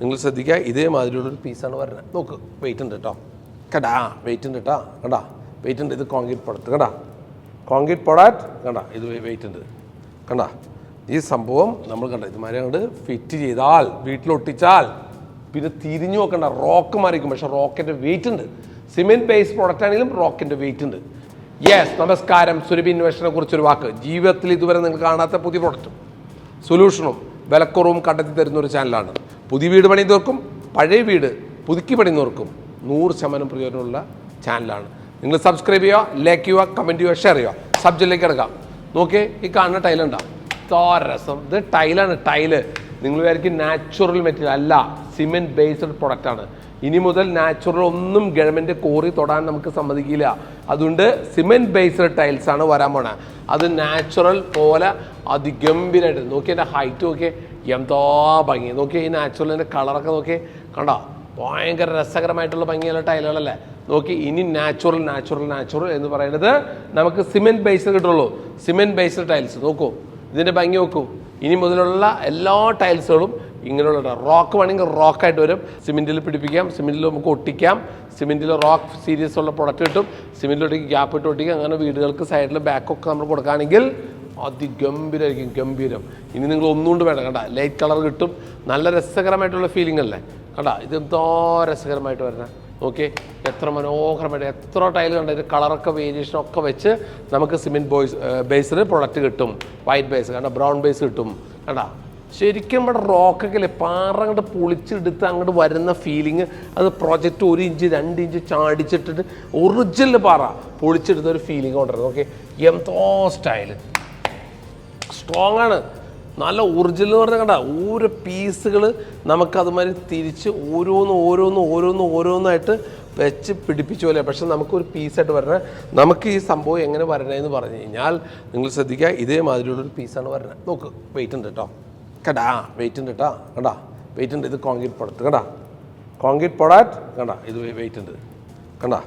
നിങ്ങൾ ശ്രദ്ധിക്കുക ഇതേമാതിരിയുള്ളൊരു പീസാണ് വരുന്നത് നോക്ക് വെയിറ്റ് ഉണ്ട് കേട്ടോ കേട്ടാ വെയിറ്റ് ഉണ്ട് കേട്ടോ കണ്ടാ? വെയിറ്റ് ഉണ്ട്. ഇത് കോൺക്രീറ്റ് പ്രൊഡക്റ്റ് കണ്ടാ? കോൺക്രീറ്റ് പ്രൊഡക്റ്റ് കണ്ടാ? ഇത് വെയിറ്റ് ഉണ്ട്. കണ്ടാ? ഈ സംഭവം നമ്മൾ കണ്ട ഇതുമാതിരി അങ്ങോട്ട് ഫിറ്റ് ചെയ്താൽ വീട്ടിലൊട്ടിച്ചാൽ പിന്നെ തിരിഞ്ഞു നോക്കണ്ട റോക്ക് മാറിക്കും പക്ഷെ റോക്കിന്റെ വെയിറ്റ് ഉണ്ട്. സിമെന്റ് ബേസ് പ്രൊഡക്റ്റ് ആണെങ്കിലും റോക്കിന്റെ വെയിറ്റ് ഉണ്ട്. യെസ് നമസ്കാരം. സുരഭി ഇൻവെഷനെ കുറിച്ചൊരു വാക്ക്. ജീവിതത്തിൽ ഇതുവരെ നിങ്ങൾ കാണാത്ത പുതിയ പ്രൊഡക്റ്റ് സൊല്യൂഷനും വിലക്കുറവും കണ്ടെത്തി തരുന്ന ഒരു ചാനലാണ് പുതിയ വീട് പണിയുന്നവർക്കും പഴയ വീട് പുതുക്കി പണിയുന്നവർക്കും നൂറ് ശതമാനം പ്രയോജനമുള്ള ചാനലാണ് നിങ്ങൾ സബ്സ്ക്രൈബ് ചെയ്യുക ലൈക്ക് ചെയ്യുക കമന്റ് ചെയ്യുക ഷെയർ ചെയ്യുക. സബ്ജക്റ്റിലേക്ക് എടുക്കാം നോക്കിയേ ഈ കാണുന്ന ടൈലുണ്ടാവും രസം. ഇത് ടൈലാണ് ടൈൽ നിങ്ങൾ വിചാരിക്കും നാച്ചുറൽ മെറ്റീരിയൽ അല്ല സിമെന്റ് ബേസ്ഡ് പ്രൊഡക്റ്റാണ് ഇനി മുതൽ നാച്ചുറൽ ഒന്നും ഗവൺമെന്റ് കോറി തൊടാൻ നമുക്ക് സമ്മതിക്കില്ല. അതുകൊണ്ട് സിമെന്റ് ബേസ്ഡ് ടൈൽസാണ് വരാൻ പോണത് അത് നാച്ചുറൽ പോലെ അതിഗംഭീരമായിട്ട് നോക്കി എന്റെ ഹൈറ്റ് നോക്കിയേ. എന്തോ ഭംഗി. നോക്കി ഈ നാച്ചുറലിന്റെ കളറൊക്കെ നോക്കി കണ്ടോ? ഭയങ്കര രസകരമായിട്ടുള്ള ഭംഗിയുള്ള ടൈലുകളല്ലേ നോക്കി ഇനി നാച്ചുറൽ നാച്ചുറൽ നാച്ചുറൽ എന്ന് പറയുന്നത് നമുക്ക് സിമെന്റ് ബേസ് കിട്ടുള്ളൂ. സിമെന്റ് ബേസ്ഡ് ടൈൽസ് നോക്കൂ ഇതിന്റെ ഭംഗി നോക്കൂ. ഇനി മുതലുള്ള എല്ലാ ടൈൽസുകളും ഇങ്ങനെയുള്ള റോക്ക് വേണമെങ്കിൽ റോക്കായിട്ട് വരും. സിമെന്റിൽ പിടിപ്പിക്കാം സിമെന്റിൽ നമുക്ക് ഒട്ടിക്കാം. സിമെന്റിൽ റോക്ക് സീരീസ് ഉള്ള പ്രൊഡക്റ്റ് കിട്ടും. സിമെന്റിലൊട്ടിക്ക് ഗ്യാപ്പ് ഇട്ട് ഒട്ടിക്കാം. അങ്ങനെ വീടുകൾക്ക് സൈഡിൽ ബാക്കൊക്കെ നമ്മൾ കൊടുക്കുകയാണെങ്കിൽ അതിഗംഭീരമായിരിക്കും ഗംഭീരം. ഇനി നിങ്ങൾ ഒന്നുകൊണ്ട് വേണ്ട കണ്ട? ലൈറ്റ് കളർ കിട്ടും. നല്ല രസകരമായിട്ടുള്ള ഫീലിംഗ് അല്ലേ? കണ്ട? ഇത് എന്തോ രസകരമായിട്ട് വരുന്നത് ഓക്കെ എത്ര മനോഹരമായിട്ട് എത്ര ടൈൽ കണ്ട? ഇത് കളറൊക്കെ വേരിയേഷൻ ഒക്കെ വെച്ച് നമുക്ക് സിമെന്റ് ബോയ്സ് ബേസിൽ പ്രൊഡക്റ്റ് കിട്ടും. വൈറ്റ് ബേസ് കണ്ട? ബ്രൗൺ ബേസ് കിട്ടും. കണ്ട? ശരിക്കും ഇവിടെ റോക്കൊക്കെ അല്ലേ? പാറ അങ്ങോട്ട് പൊളിച്ചെടുത്ത് അങ്ങോട്ട് വരുന്ന ഫീലിംഗ് അത് പ്രൊജക്റ്റ് ഒരു ഇഞ്ച് രണ്ട് ഇഞ്ച് ചാടിച്ചിട്ടിട്ട് ഒറിജിനൽ പാറ പൊളിച്ചെടുത്ത ഒരു ഫീലിംഗ് കൊണ്ടുവരുന്നത് ഓക്കെ എന്തോ സ്റ്റൈൽ സ്ട്രോങ് ആണ്. നല്ല ഒറിജിനൽ എന്ന് പറഞ്ഞാൽ കണ്ട ഓരോ പീസുകൾ നമുക്ക് അതുമാതിരി തിരിച്ച് ഓരോന്ന് ഓരോന്ന് ഓരോന്ന് ഓരോന്നായിട്ട് വെച്ച് പിടിപ്പിച്ചു പോലെ പക്ഷെ നമുക്കൊരു പീസായിട്ട് വരണത് നമുക്ക് ഈ സംഭവം എങ്ങനെ വരണേന്ന് പറഞ്ഞു കഴിഞ്ഞാൽ നിങ്ങൾ ശ്രദ്ധിക്കുക ഇതേമാതിരിയുള്ളൊരു പീസാണ് വരണത് നോക്ക് വെയിറ്റ് ഉണ്ട് കേട്ടോ കേട്ടാ വെയിറ്റ് ഉണ്ട് കേട്ടോ കണ്ടാ വെയിറ്റ് ഉണ്ട്. ഇത് കോൺക്രീറ്റ് പ്രൊഡക്റ്റ് കണ്ടാ കോൺക്രീറ്റ് പ്രൊഡക്റ്റ് കണ്ടാ ഇത് വെയിറ്റ് ഉണ്ട്. കണ്ടാ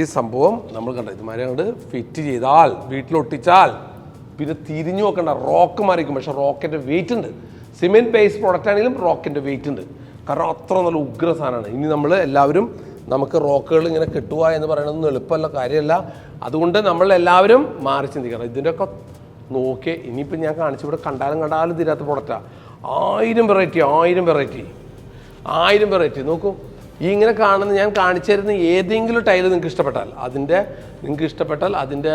ഈ സംഭവം നമ്മൾ കണ്ട ഇതുമാതിരി അങ്ങോട്ട് ഫിറ്റ് ചെയ്താൽ വീട്ടിലൊട്ടിച്ചാൽ പിന്നെ തിരിഞ്ഞു നോക്കണ്ട റോക്ക് മാറിക്കും പക്ഷേ റോക്കിന്റെ വെയിറ്റ് ഉണ്ട്. സിമെന്റ് ബേസ് പ്രോഡക്റ്റ് ആണെങ്കിലും റോക്കിന്റെ വെയിറ്റ് ഉണ്ട്. കാരണം അത്ര നല്ല ഉഗ്ര സാധനമാണ്. ഇനി നമ്മൾ എല്ലാവരും നമുക്ക് റോക്കുകൾ ഇങ്ങനെ കിട്ടുക എന്ന് പറയുന്നതൊന്നും എളുപ്പമല്ല കാര്യമല്ല. അതുകൊണ്ട് നമ്മൾ എല്ലാവരും മാറി ചിന്തിക്കണം. ഇതിന്റെയൊക്കെ നോക്കി ഇനിയിപ്പോൾ ഞാൻ കാണിച്ചു. ഇവിടെ കണ്ടാലും കണ്ടാലും തീരാത്ത പ്രോഡക്റ്റാണ് ആയിരം വെറൈറ്റി ആയിരം വെറൈറ്റി ആയിരം വെറൈറ്റി നോക്കൂ. ഈ ഇങ്ങനെ കാണുന്ന ഞാൻ കാണിച്ചു തരുന്ന ഏതെങ്കിലും ടൈൽ നിങ്ങൾക്ക് ഇഷ്ടപ്പെട്ടാൽ അതിന്റെ നിങ്ങൾക്ക് ഇഷ്ടപ്പെട്ടാൽ അതിന്റെ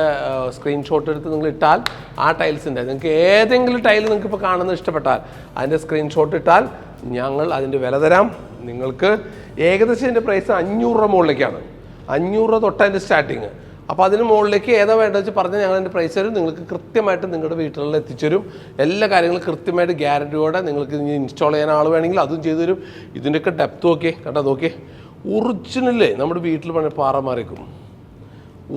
സ്ക്രീൻഷോട്ട് എടുത്ത് നിങ്ങൾ ഇട്ടാൽ ആ ടൈൽസിന്റെ നിങ്ങൾക്ക് ഏതെങ്കിലും ടൈൽ നിങ്ങൾക്ക് ഇപ്പോൾ കാണുന്നത് ഇഷ്ടപ്പെട്ടാൽ അതിന്റെ സ്ക്രീൻഷോട്ട് ഇട്ടാൽ ഞങ്ങൾ അതിന്റെ വില തരാം. നിങ്ങൾക്ക് ഏകദേശം ഇതിന്റെ പ്രൈസ് അഞ്ഞൂറ് രൂപ മുകളിലേക്കാണ്. അഞ്ഞൂറ് രൂപ തൊട്ട് അതിന്റെ സ്റ്റാർട്ടിങ് അപ്പോൾ അതിന് മുകളിലേക്ക് ഏതാ വേണ്ടത് വെച്ച് പറഞ്ഞാൽ ഞങ്ങൾ അതിന്റെ പ്രൈസ് തരും. നിങ്ങൾക്ക് കൃത്യമായിട്ട് നിങ്ങളുടെ വീട്ടിലുള്ള എത്തിച്ചേരും. എല്ലാ കാര്യങ്ങളും കൃത്യമായിട്ട് ഗ്യാരണ്ടിയോടെ നിങ്ങൾക്ക് ഇനി ഇൻസ്റ്റാൾ ചെയ്യാൻ ആൾ വേണമെങ്കിൽ അതും ചെയ്തു തരും. ഇതിന്റെയൊക്കെ ഡെപ്ത് നോക്കിയേ കേട്ടോ നോക്കിയേ? ഒറിജിനലേ നമ്മുടെ വീട്ടിൽ പണി പാറ മാറിക്കും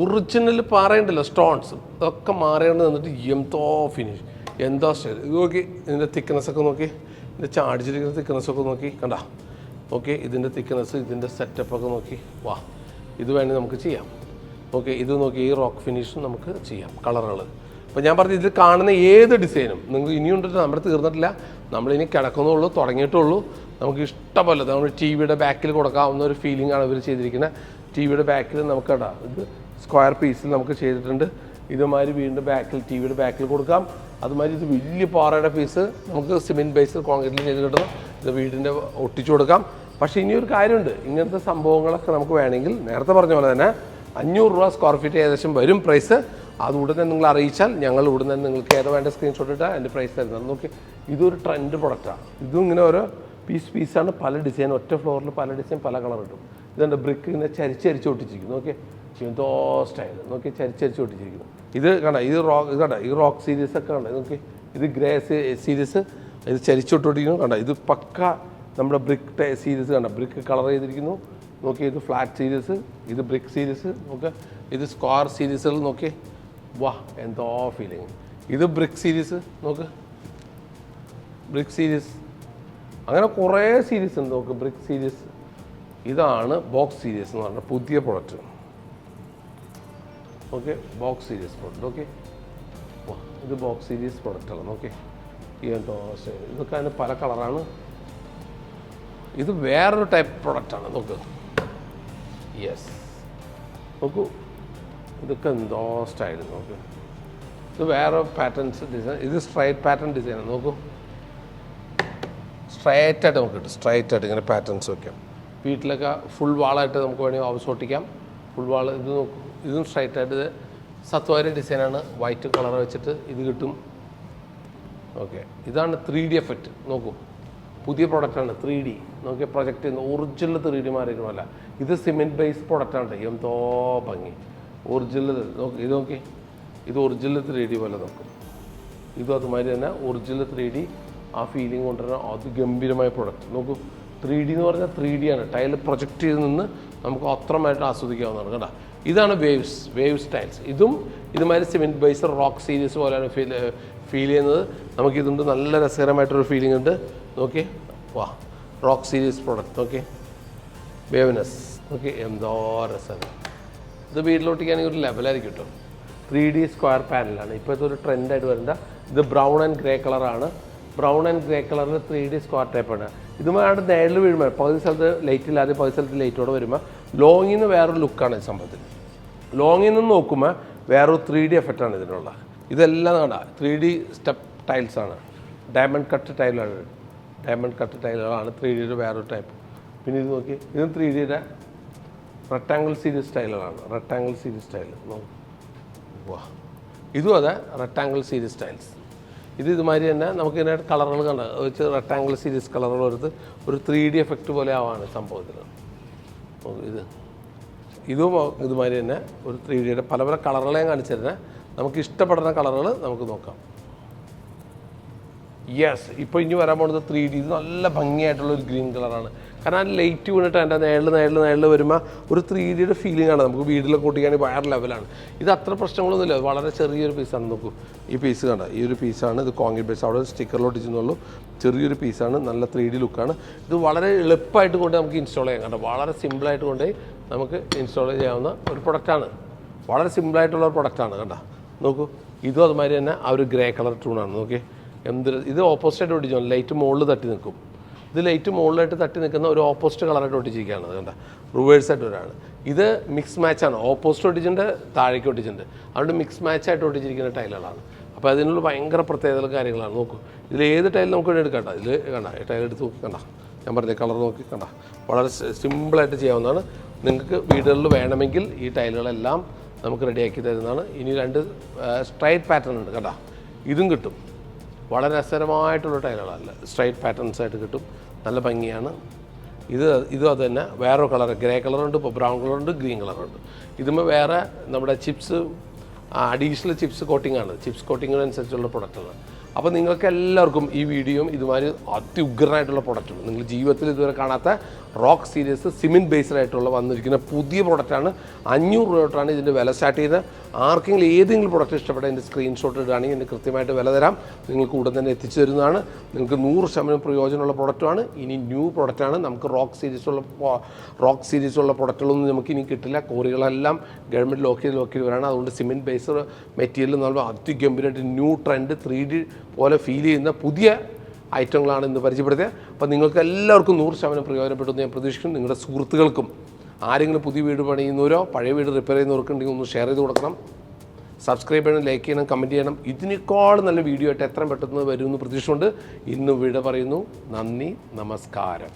ഒറിജിനൽ പാറയുണ്ടല്ലോ സ്റ്റോൺസ് അതൊക്കെ മാറേണ്ടത് നിന്നിട്ട് എന്തോ ഫിനിഷ് എന്തോ സ്റ്റൈൽ ഇത് നോക്കി ഇതിന്റെ തിക്നെസ് ഒക്കെ നോക്കി. ഇതിന്റെ ചാടിച്ചിരിക്കുന്ന തിക്നെസ് ഒക്കെ നോക്കി. കണ്ട? ഓക്കെ ഇതിന്റെ തിക്നെസ് ഇതിന്റെ സെറ്റപ്പ് ഒക്കെ നോക്കി. വാ ഇത് വേണമെങ്കിൽ നമുക്ക് ചെയ്യാം. ഓക്കെ ഇത് നോക്കി ഈ റോക്ക് ഫിനിഷും നമുക്ക് ചെയ്യാം കളറുകൾ അപ്പോൾ ഞാൻ പറഞ്ഞു ഇതിൽ കാണുന്ന ഏത് ഡിസൈനും നിങ്ങൾക്ക് ഇനിയുണ്ടിട്ട് നമ്മൾ തീർന്നിട്ടില്ല. നമ്മളിനി കിടക്കുന്നുള്ളൂ തുടങ്ങിയിട്ടുള്ളൂ നമുക്ക് ഇഷ്ടമല്ല നമ്മൾ ടി വിയുടെ ബാക്കിൽ കൊടുക്കാവുന്ന ഒരു ഫീലിംഗ് ആണ് ഇവർ ചെയ്തിരിക്കുന്നത് ടി വിയുടെ ബാക്കിൽ നമുക്ക് ഇടാം. ഇത് സ്ക്വയർ പീസിൽ നമുക്ക് ചെയ്തിട്ടുണ്ട്. ഇതുമാതിരി വീണ്ടും ബാക്കിൽ ടി വിയുടെ ബാക്കിൽ കൊടുക്കാം. അതുമാതിരി ഇത് വലിയ പാറയുടെ പീസ് നമുക്ക് സിമെന്റ് ബേസിൽ കോൺക്രീറ്റിൽ ചെയ്ത് കിട്ടുന്നു ഇത് വീടിന്റെ ഒട്ടിച്ചു കൊടുക്കാം. പക്ഷേ ഇനിയൊരു കാര്യമുണ്ട്. ഇങ്ങനത്തെ സംഭവങ്ങളൊക്കെ നമുക്ക് വേണമെങ്കിൽ നേരത്തെ പറഞ്ഞ പോലെ തന്നെ അഞ്ഞൂറ് രൂപ സ്ക്വയർ ഫീറ്റ് ഏകദേശം വരും പ്രൈസ് അത് ഉടനെ നിങ്ങൾ അറിയിച്ചാൽ ഞങ്ങൾ ഉടനെ നിങ്ങൾക്ക് ഏതോ വേണ്ട സ്ക്രീൻഷോട്ട് ഇട്ടാൽ അതിന്റെ പ്രൈസ് തരുന്നത്. നോക്കി ഇതൊരു ട്രെൻഡ് പ്രൊഡക്റ്റാണ് ഇതും ഇങ്ങനെ ഓരോ പീസ് പീസാണ് പല ഡിസൈൻ ഒറ്റ ഫ്ലോറിൽ പല ഡിസൈൻ പല കളർ കിട്ടും ഇതുണ്ട് ബ്രിക്ക് ഇങ്ങനെ ചരിച്ചരിച്ച് ഒട്ടിച്ചിരിക്കുന്നു. നോക്കി എന്തോ സ്റ്റൈൽ നോക്കി ചരിച്ചരിച്ച് ഒട്ടിച്ചിരിക്കുന്നു. ഇത് കണ്ട ഇത് റോക്ക് ഇത് ഈ റോക്ക് സീരീസ് ഒക്കെ കണ്ട? നോക്കി ഇത് ഗ്രേ സീരീസ് ഇത് ചരിച്ചൊട്ടിരിക്കുന്നു കണ്ട ഇത് പക്ക നമ്മുടെ ബ്രിക്ക് സീരീസ് കണ്ട? ബ്രിക്ക് കളർ ചെയ്തിരിക്കുന്നു. നോക്കി ഇത് ഫ്ലാറ്റ് സീരീസ് ഇത് ബ്രിക്ക് സീരീസ് നോക്ക് ഇത് സ്ക്വയർ സീരീസുകൾ നോക്കി വാ എന്തോ ഫീലിംഗ് ഇത് ബ്രിക്ക് സീരീസ് നോക്ക്. ബ്രിക്ക് സീരീസ് അങ്ങനെ കുറേ സീരീസ് ഉണ്ട് നോക്ക് ബ്രിക്ക് സീരീസ് ഇതാണ് ബോക്സ് സീരീസ് എന്ന് പറഞ്ഞ പുതിയ product okay box series product okay ഇത് ബോക്സ് സീരീസ് പ്രൊഡക്റ്റാണ് ഓക്കെ ഈ എന്തോ. ഇതൊക്കെ അതിന് പല കളറാണ് ഇത് വേറൊരു ടൈപ്പ് പ്രൊഡക്റ്റാണ് നോക്ക്. യെസ് നോക്കൂ. ഇതൊക്കെ എന്തോ സ്റ്റൈൽ നോക്ക്. ഇത് വേറെ പാറ്റേൺസ് ഡിസൈൻ ഇത് സ്ട്രൈറ്റ് പാറ്റേൺ ഡിസൈനാണ് നോക്കൂ. സ്ട്രൈറ്റ് ആയിട്ട് നമുക്ക് കിട്ടും. സ്ട്രൈറ്റ് ആയിട്ട് ഇങ്ങനെ പാറ്റേൺസ് വയ്ക്കാം വീട്ടിലൊക്കെ ഫുൾ വാളായിട്ട് നമുക്ക് വേണമെങ്കിൽ ഹൗസ് ഓട്ടിക്കാം ഫുൾ വാൾ ഇത് നോക്കൂ. ഇതും സ്ട്രൈറ്റ് ആയിട്ട് സത്വാരി ഡിസൈനാണ് വൈറ്റ് കളർ വെച്ചിട്ട് ഇത് കിട്ടും. ഓക്കെ ഇതാണ് ത്രീ ഡി എഫക്റ്റ് നോക്കൂ. പുതിയ പ്രൊഡക്റ്റാണ് ത്രീ ഡി നോക്കിയ പ്രൊജക്റ്റ് ഒറിജിനൽ ത്രീ ഡി മാറിയിരുന്നല്ല ഇത് സിമെന്റ് ബേസ് പ്രൊഡക്റ്റാണ് എന്തോ ഭംഗി. ഒറിജിനൽ നോക്ക് ഇത് നോക്കി ഇത് ഒറിജിനൽ ത്രീ ഡി പോലെ നോക്കും. ഇതും അതുമാതിരി തന്നെ ഒറിജിനൽ ത്രീ ഡി ആ ഫീലിംഗ് കൊണ്ടുവരുന്ന അതിഗംഭീരമായ പ്രൊഡക്റ്റ് നോക്കൂ ത്രീ ഡി എന്ന് പറഞ്ഞാൽ ത്രീ ഡി ആണ്. ടൈൽ പ്രൊജക്റ്റ് ചെയ്ത് നിന്ന് നമുക്ക് അത്രമായിട്ട് ആസ്വദിക്കാവുന്നതാണ്. കേട്ടോ ഇതാണ് വേവ്സ് വേവ് സ്റ്റൈൽസ് ഇതും ഇതുമാതിരി സിമെന്റ് ബേസ് റോക്ക് സീരീസ് പോലെയാണ് ഫീൽ ഫീൽ ചെയ്യുന്നത്. നമുക്കിതുണ്ട് നല്ല രസകരമായിട്ടൊരു ഫീലിംഗ് ഉണ്ട്. നോക്കി വാ റോക്ക് സീരീസ് പ്രോഡക്റ്റ് നോക്കി വേവ്നെസ് നോക്കി എന്തോ രസം ഇത് വീട്ടിലോട്ടിക്കാണെങ്കിൽ ഒരു ലെവലായിരിക്കും കേട്ടോ ത്രീ ഡി സ്ക്വയർ പാനലാണ് ഇപ്പോഴത്തെ ഒരു ട്രെൻഡായിട്ട് വരുന്ന ഇത് ബ്രൗൺ ആൻഡ് ഗ്രേ കളറാണ് ബ്രൗൺ ആൻഡ് ഗ്രേ കളറിൽ ത്രീ ഡി സ്ക്വയർ ടൈപ്പാണ് ഇതുമായിട്ട് നേരിൽ വീഴുമ്പോൾ പകുതി സ്ഥലത്ത് ലൈറ്റ് ഇല്ലാതെ പകുതി സ്ഥലത്ത് ലൈറ്റോടെ വരുമ്പോൾ ലോങ്ങിൽ നിന്ന് വേറൊരു ലുക്കാണ് ഈ സംഭവത്തിൽ. ലോങ്ങിൽ നിന്ന് നോക്കുമ്പോൾ വേറൊരു ത്രീ ഡി എഫക്റ്റാണ് ഇതിനുള്ള. ഇതെല്ലാം നട ത്രീ ഡി സ്റ്റെപ്പ് ആണ്. ഡയമണ്ട് കട്ട് ടൈലാണ് ഡയമണ്ട് കട്ട് ടൈലുകളാണ് ത്രീ ഡിയുടെ വേറൊരു ടൈപ്പ് പിന്നെ ഇത് നോക്കി ഇതും ത്രീ ഡിയുടെ റെക്ടാങ്കിൾ സീരീസ് സ്റ്റൈലുകളാണ് റെക്ടാങ്കിൾ സീരീസ് സ്റ്റൈൽ വാ. ഇതും അതെ റെക്ടാങ്കിൾ സീരീസ് സ്റ്റൈൽസ് ഇത് ഇതുമാതിരി തന്നെ നമുക്ക് ഇതിനായിട്ട് കളറുകൾ കണ്ട വെച്ച് റെക്ടാങ്കിൾ സീരീസ് കളറുകൾ എടുത്ത് ഒരു ത്രീ ഡി എഫക്റ്റ് പോലെ ആവാണ് സംഭവത്തിൽ നോക്ക് ഇത് ഇതും ഇതുമാതിരി തന്നെ ഒരു ത്രീ ഡിയുടെ പല പല കളറുകളെയും കാണിച്ചു തരുന്നത് നമുക്ക് ഇഷ്ടപ്പെടുന്ന കളറുകൾ നമുക്ക് നോക്കാം. യെസ് ഇപ്പോൾ ഇനി വരാൻ പോകുന്നത് ത്രീ ഡി നല്ല ഭംഗിയായിട്ടുള്ള ഒരു ഗ്രീൻ കളറാണ്. കാരണം ആ ലൈറ്റ് വീണിട്ട് എന്റെ നേളിൽ നേളിൽ നേളിൽ വരുമ്പോൾ ഒരു ത്രീ ഡിയുടെ ഫീലിംഗ് ആണ്. നമുക്ക് വീട്ടിലൊക്കെ കൂട്ടിക്കാണെങ്കിൽ വയർ ലെവലാണ് ഇത് അത്ര പ്രശ്നങ്ങളൊന്നുമില്ല. വളരെ ചെറിയൊരു പീസാണ് നോക്കൂ. ഈ പീസ് കണ്ട ഈ ഒരു പീസാണ് ഇത് കോൺക്രീറ്റ് പീസ് അവിടെ സ്റ്റിക്കറിലോട്ട് ചെന്നുള്ളൂ ചെറിയൊരു പീസാണ് നല്ല ത്രീ ഡി ലുക്കാണ് ഇത് വളരെ എളുപ്പമായിട്ട് കൊണ്ട് നമുക്ക് ഇൻസ്റ്റാൾ ചെയ്യാം കണ്ടോ. വളരെ സിമ്പിളായിട്ട് കൊണ്ട് നമുക്ക് ഇൻസ്റ്റാൾ ചെയ്യാവുന്ന ഒരു പ്രൊഡക്റ്റാണ് വളരെ സിമ്പിളായിട്ടുള്ള ഒരു പ്രൊഡക്റ്റാണ് കണ്ടോ. നോക്കൂ. ഇതും അതുമാതിരി തന്നെ ആ ഒരു ഗ്രേ കളർ ടൂണാണ് നോക്കിയേ. എന്ത് ഇത് ഓപ്പോസിറ്റായിട്ട് ഓടിച്ചു ലൈറ്റ് മുകളിൽ തട്ടി നിൽക്കും. ഇത് ലൈറ്റ് മുകളിലായിട്ട് തട്ടി നിൽക്കുന്ന ഒരു ഓപ്പോസിറ്റ് കളറായിട്ട് ഒട്ടിച്ചിരിക്കുകയാണ്. അത് കണ്ട? റിവേഴ്സായിട്ട് വരാണ് ഇത് മിക്സ് മാച്ചാണ് ഓപ്പോസിറ്റ് ഒട്ടിച്ചിട്ടുണ്ട് താഴേക്ക് ഒട്ടിച്ചിട്ടുണ്ട്. അതുകൊണ്ട് മിക്സ് മാച്ചായിട്ട് ഒട്ടിച്ചിരിക്കുന്ന ടൈലുകളാണ് അപ്പോൾ അതിനുള്ള ഭയങ്കര പ്രത്യേകതകളും കാര്യങ്ങളാണ്. നോക്കൂ. ഇതിൽ ഏത് ടൈൽ നമുക്ക് എടുക്കാം ഇതിൽ കണ്ട? ടൈൽ എടുത്ത് കണ്ട? ഞാൻ പറഞ്ഞ കളർ നോക്കി. കണ്ട? വളരെ സിമ്പിളായിട്ട് ചെയ്യാവുന്നതാണ്. നിങ്ങൾക്ക് വീടുകളിൽ വേണമെങ്കിൽ ഈ ടൈലുകളെല്ലാം നമുക്ക് റെഡിയാക്കി തരുന്നതാണ്. ഇനി രണ്ട് സ്ട്രൈറ്റ് പാറ്റേൺ ഉണ്ട്. കണ്ട? ഇതും കിട്ടും. വളരെ രസകരമായിട്ടുള്ള ടൈലുകളല്ല സ്ട്രൈറ്റ് പാറ്റേൺസ് ആയിട്ട് കിട്ടും. നല്ല ഭംഗിയാണ്. ഇത് ഇതും അത് തന്നെ. വേറെ കളർ ഗ്രേ കളറുണ്ട് ഇപ്പോൾ ബ്രൗൺ കളറുണ്ട് ഗ്രീൻ കളറുണ്ട്. ഇതുമ്പോൾ വേറെ നമ്മുടെ ചിപ്സ് അഡീഷണൽ ചിപ്സ് കോട്ടിംഗ് ആണ്. ചിപ്സ് കോട്ടിങ്ങിനനുസരിച്ചുള്ള പ്രൊഡക്റ്റാണ് അപ്പോൾ നിങ്ങൾക്ക് എല്ലാവർക്കും ഈ വീഡിയോയും ഇതുമാതിരി അത്യുഗ്രനായിട്ടുള്ള പ്രൊഡക്റ്റാണ് നിങ്ങൾ ജീവിതത്തിൽ ഇതുവരെ കാണാത്ത റോക്ക് സീരീസ് സിമെന്റ് ബേസ്ഡ് ആയിട്ടുള്ള വന്നിരിക്കുന്ന പുതിയ പ്രൊഡക്റ്റാണ് അഞ്ഞൂറ് രൂപ തൊട്ടാണ് ഇതിന്റെ വില സ്റ്റാർട്ട് ചെയ്ത് ആർക്കെങ്കിലും ഏതെങ്കിലും പ്രൊഡക്റ്റ് ഇഷ്ടപ്പെട്ട എന്റെ സ്ക്രീൻഷോട്ട് ഇടുകയാണെങ്കിൽ എന്റെ കൃത്യമായിട്ട് വില തരാം. നിങ്ങൾക്ക് ഉടൻ തന്നെ എത്തിച്ചു തരുന്നതാണ്. നിങ്ങൾക്ക് നൂറ് ശതമാനം പ്രയോജനമുള്ള പ്രൊഡക്റ്റുമാണ് ഇനി ന്യൂ പ്രൊഡക്റ്റാണ് നമുക്ക് റോക്ക് സീരീസുള്ള റോക്ക് സീരീസുള്ള പ്രൊഡക്റ്റുകളൊന്നും നമുക്ക് ഇനി കിട്ടില്ല. കോറികളെല്ലാം ഗവൺമെന്റ് ലോക്ക് ചെയ്ത് ലോക്ക് വരാണ്. അതുകൊണ്ട് സിമെന്റ് ബേസ്ഡ് മെറ്റീരിയൽ എന്ന് പറയുമ്പോൾ അതിഗംഭീരമായിട്ട് ന്യൂ ട്രെൻഡ് ത്രീ ഡി പോലെ ഫീൽ ചെയ്യുന്ന പുതിയ ഐറ്റങ്ങളാണ് ഇന്ന് പരിചയപ്പെടുത്തിയത് അപ്പോൾ നിങ്ങൾക്ക് എല്ലാവർക്കും നൂറ് ശതമാനം പ്രയോജനപ്പെട്ടെന്ന് ഞാൻ പ്രതീക്ഷിക്കുന്നു. നിങ്ങളുടെ സുഹൃത്തുക്കൾക്കും ആരെങ്കിലും പുതിയ വീട് പണിയുന്നവരോ പഴയ വീട് റിപ്പയർ ചെയ്യുന്നവർക്ക് ഉണ്ടെങ്കിൽ ഒന്ന് ഷെയർ ചെയ്ത് കൊടുക്കണം. സബ്സ്ക്രൈബ് ചെയ്യണം ലൈക്ക് ചെയ്യണം കമന്റ് ചെയ്യണം. ഇതിനേക്കാൾ നല്ല വീഡിയോ ആയിട്ട് എത്രയും പെട്ടെന്ന് വരുമെന്ന് പ്രതീക്ഷിച്ചുകൊണ്ട് ഇന്ന് വിട പറയുന്നു. നന്ദി നമസ്കാരം.